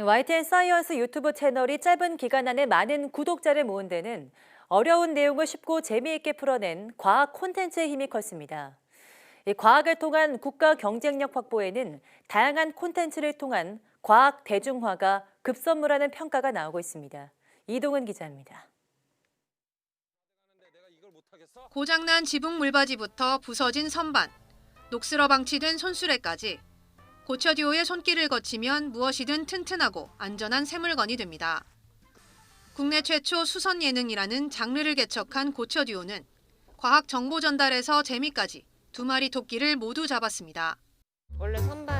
YTN 사이언스 유튜브 채널이 짧은 기간 안에 많은 구독자를 모은 데는 어려운 내용을 쉽고 재미있게 풀어낸 과학 콘텐츠의 힘이 컸습니다. 이 과학을 통한 국가 경쟁력 확보에는 다양한 콘텐츠를 통한 과학 대중화가 급선무라는 평가가 나오고 있습니다. 이동은 기자입니다. 고장난 지붕 물바지부터 부서진 선반, 녹슬어 방치된 손수레까지 고쳐듀오의 손길을 거치면 무엇이든 튼튼하고 안전한 새물건이 됩니다. 국내 최초 수선 예능이라는 장르를 개척한 고쳐듀오는 과학 정보 전달에서 재미까지 두 마리 토끼를 모두 잡았습니다. 원래 선반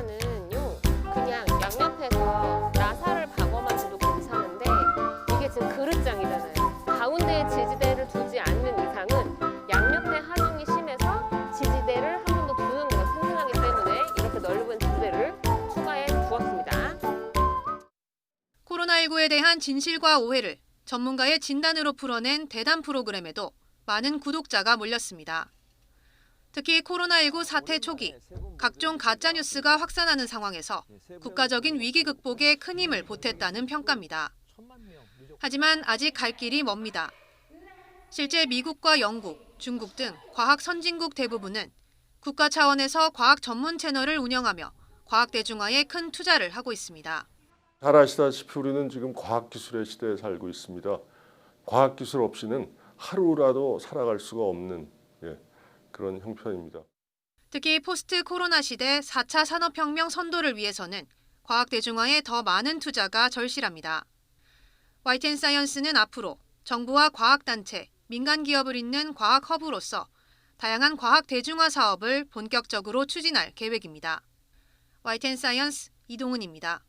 코로나19에 대한 진실과 오해를 전문가의 진단으로 풀어낸 대담 프로그램에도 많은 구독자가 몰렸습니다. 특히 코로나19 사태 초기 각종 가짜 뉴스가 확산하는 상황에서 국가적인 위기 극복에 큰 힘을 보탰다는 평가입니다. 하지만 아직 갈 길이 멉니다. 실제 미국과 영국, 중국 등 과학 선진국 대부분은 국가 차원에서 과학 전문 채널을 운영하며 과학 대중화에 큰 투자를 하고 있습니다. 잘 아시다시피 우리는 지금 과학기술의 시대에 살고 있습니다. 과학기술 없이는 하루라도 살아갈 수가 없는 예, 그런 형편입니다. 특히 포스트 코로나 시대 4차 산업혁명 선도를 위해서는 과학 대중화에 더 많은 투자가 절실합니다. YTN 사이언스는 앞으로 정부와 과학단체, 민간 기업을 잇는 과학 허브로서 다양한 과학 대중화 사업을 본격적으로 추진할 계획입니다. YTN 사이언스 이동은입니다.